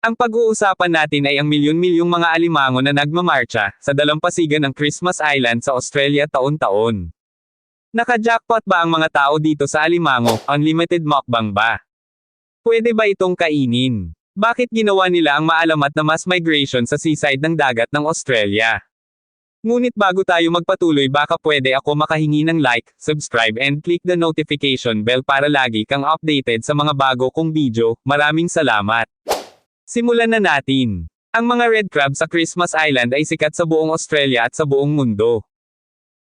Ang pag-uusapan natin ay ang milyon-milyong mga alimango na nagmamarcha sa dalampasigan ng Christmas Island sa Australia taon-taon. Naka-jackpot ba ang mga tao dito sa alimango? Unlimited mukbang ba? Pwede ba itong kainin? Bakit ginawa nila ang maalamat na mass migration sa seaside ng dagat ng Australia? Ngunit bago tayo magpatuloy baka pwede ako makahingi ng like, subscribe and click the notification bell para lagi kang updated sa mga bago kong video. Maraming salamat! Simulan na natin. Ang mga red crab sa Christmas Island ay sikat sa buong Australia at sa buong mundo.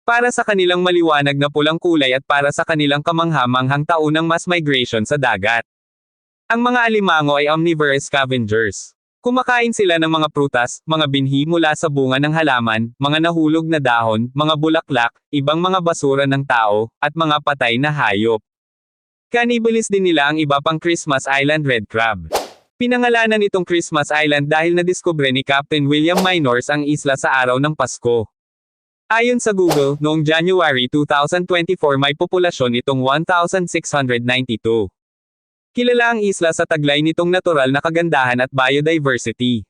Para sa kanilang maliwanag na pulang kulay at para sa kanilang kamangha-manghang taunang mass migration sa dagat. Ang mga alimango ay omnivorous scavengers. Kumakain sila ng mga prutas, mga binhi mula sa bunga ng halaman, mga nahulog na dahon, mga bulaklak, ibang mga basura ng tao, at mga patay na hayop. Cannibals din nila ang iba pang Christmas Island red crab. Pinangalanan itong Christmas Island dahil nadiskubre ni Captain William Minors ang isla sa araw ng Pasko. Ayon sa Google, noong January 2024 may populasyon itong 1,692. Kilala ang isla sa taglay nitong natural na kagandahan at biodiversity.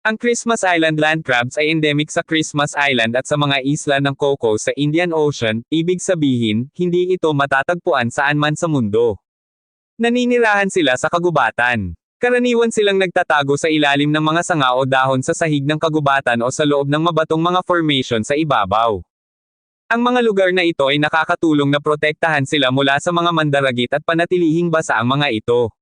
Ang Christmas Island land crabs ay endemic sa Christmas Island at sa mga isla ng Coco sa Indian Ocean, ibig sabihin, hindi ito matatagpuan saan man sa mundo. Naninirahan sila sa kagubatan. Karaniwan silang nagtatago sa ilalim ng mga sanga o dahon sa sahig ng kagubatan o sa loob ng mabatong mga formation sa ibabaw. Ang mga lugar na ito ay nakakatulong na protektahan sila mula sa mga mandaragit at panatilihing basa ang mga ito.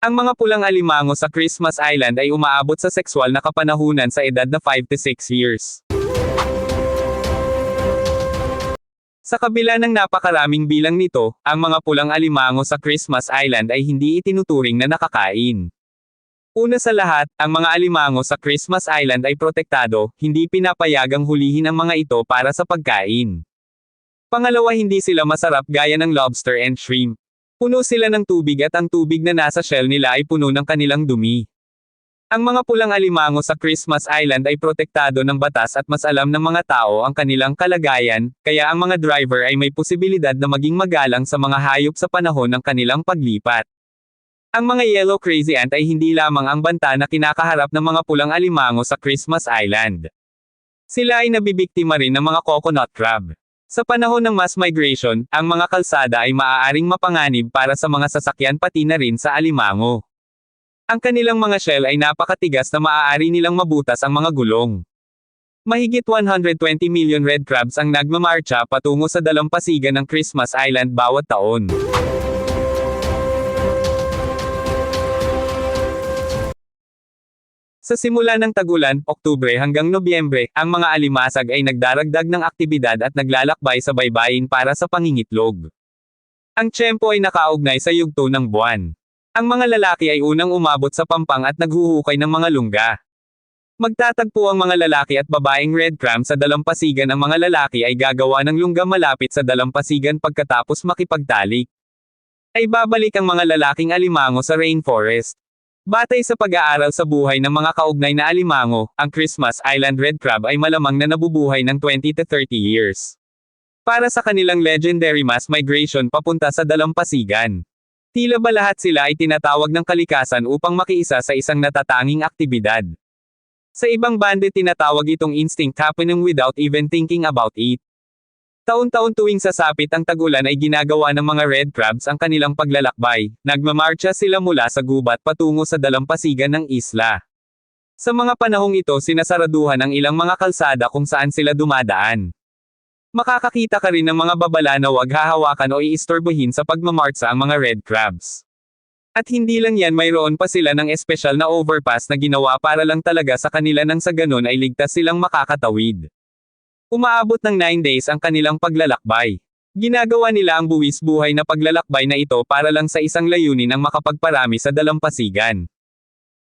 Ang mga pulang alimango sa Christmas Island ay umaabot sa sexual na kapanahunan sa edad na 5 to 6 years. Sa kabila ng napakaraming bilang nito, ang mga pulang alimango sa Christmas Island ay hindi itinuturing na nakakain. Una sa lahat, ang mga alimango sa Christmas Island ay protektado, hindi pinapayagang hulihin ang mga ito para sa pagkain. Pangalawa hindi sila masarap gaya ng lobster and shrimp. Puno sila ng tubig at ang tubig na nasa shell nila ay puno ng kanilang dumi. Ang mga pulang alimango sa Christmas Island ay protektado ng batas at mas alam ng mga tao ang kanilang kalagayan, kaya ang mga driver ay may posibilidad na maging magalang sa mga hayop sa panahon ng kanilang paglipat. Ang mga yellow crazy ant ay hindi lamang ang banta na kinakaharap ng mga pulang alimango sa Christmas Island. Sila ay nabibiktima rin ng mga coconut crab. Sa panahon ng mass migration, ang mga kalsada ay maaaring mapanganib para sa mga sasakyan pati na rin sa alimango. Ang kanilang mga shell ay napakatigas na maaari nilang mabutas ang mga gulong. Mahigit 120 million red crabs ang nagmamarcha patungo sa dalampasigan ng Christmas Island bawat taon. Sa simula ng tagulan, Oktubre hanggang Nobyembre, ang mga alimasag ay nagdaragdag ng aktibidad at naglalakbay sa baybayin para sa pangingitlog. Ang tiyempo ay nakaugnay sa yugto ng buwan. Ang mga lalaki ay unang umabot sa pampang at naghuhukay ng mga lungga. Magtatagpo ang mga lalaki at babaeng red cram sa dalampasigan ang mga lalaki ay gagawa ng lungga malapit sa dalampasigan pagkatapos makipagtalik. Ay babalik ang mga lalaking alimango sa rainforest. Batay sa pag-aaral sa buhay ng mga kaugnay na alimango, ang Christmas Island red crab ay malamang na nabubuhay ng 20 to 30 years. Para sa kanilang legendary mass migration papunta sa dalampasigan. Tila ba lahat sila ay tinatawag ng kalikasan upang makiisa sa isang natatanging aktibidad. Sa ibang bande tinatawag itong instinct happening without even thinking about it. Taon-taon tuwing sasapit ang tagulan ay ginagawa ng mga red crabs ang kanilang paglalakbay, nagmamarcha sila mula sa gubat patungo sa dalampasigan ng isla. Sa mga panahong ito sinasaraduhan ang ilang mga kalsada kung saan sila dumadaan. Makakakita ka rin ng mga babala na wag hahawakan o iistorbohin sa pagmamarcha ang mga red crabs. At hindi lang yan mayroon pa sila ng espesyal na overpass na ginawa para lang talaga sa kanila nang sa ganun ay ligtas silang makakatawid. Umaabot ng 9 days ang kanilang paglalakbay. Ginagawa nila ang buwis buhay na paglalakbay na ito para lang sa isang layunin ang makapagparami sa dalampasigan.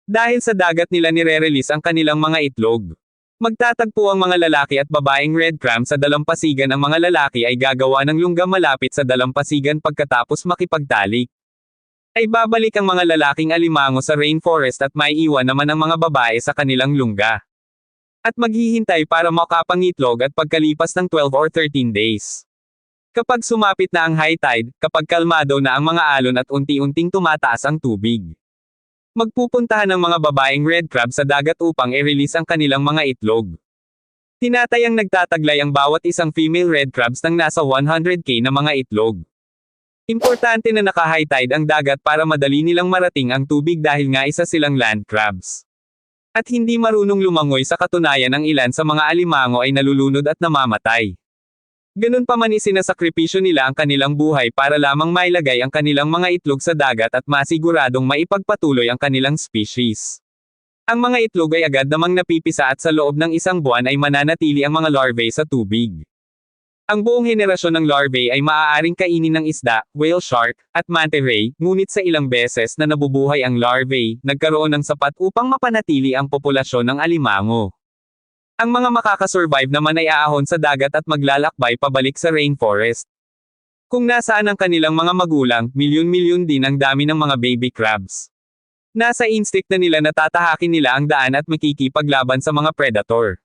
Dahil sa dagat nila nire-release ang kanilang mga itlog. Magtatagpo ang mga lalaki at babaeng red cram sa dalampasigan ang mga lalaki ay gagawa ng lungga malapit sa dalampasigan pagkatapos makipagtalik. Ay babalik ang mga lalaking alimango sa rainforest at may iwan naman ang mga babae sa kanilang lungga at maghihintay para makapangitlog at pagkalipas ng 12 or 13 days. Kapag sumapit na ang high tide, kapag kalmado na ang mga alon at unti-unting tumataas ang tubig. Magpupuntahan ng mga babaeng red crab sa dagat upang i-release ang kanilang mga itlog. Tinatayang nagtataglay ang bawat isang female red crabs ng nasa 100k na mga itlog. Importante na naka-high tide ang dagat para madali nilang marating ang tubig dahil nga isa silang land crabs. At hindi marunong lumangoy sa katunayan ang ilan sa mga alimango ay nalulunod at namamatay. Ganun pa man isinasakripisyo nila ang kanilang buhay para lamang mailagay ang kanilang mga itlog sa dagat at masiguradong maipagpatuloy ang kanilang species. Ang mga itlog ay agad namang napipisa at sa loob ng isang buwan ay mananatili ang mga larvae sa tubig. Ang buong henerasyon ng larvae ay maaaring kainin ng isda, whale shark, at manta ray, ngunit sa ilang beses na nabubuhay ang larvae, nagkaroon ng sapat upang mapanatili ang populasyon ng alimango. Ang mga makakasurvive naman ay aahon sa dagat at maglalakbay pabalik sa rainforest. Kung nasaan ang kanilang mga magulang, milyon-milyon din ang dami ng mga baby crabs. Nasa instinct na nila na tatahakin nila ang daan at makikipaglaban sa mga predator.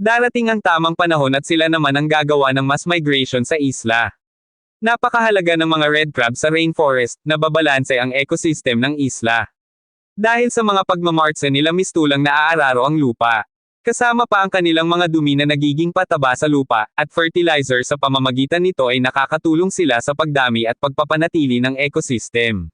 Darating ang tamang panahon at sila naman ang gagawa ng mass migration sa isla. Napakahalaga ng mga red crab sa rainforest, na babalanse ang ecosystem ng isla. Dahil sa mga pagmamartse nila mistulang naaararo ang lupa. Kasama pa ang kanilang mga dumi na nagiging pataba sa lupa, at fertilizer sa pamamagitan nito ay nakakatulong sila sa pagdami at pagpapanatili ng ecosystem.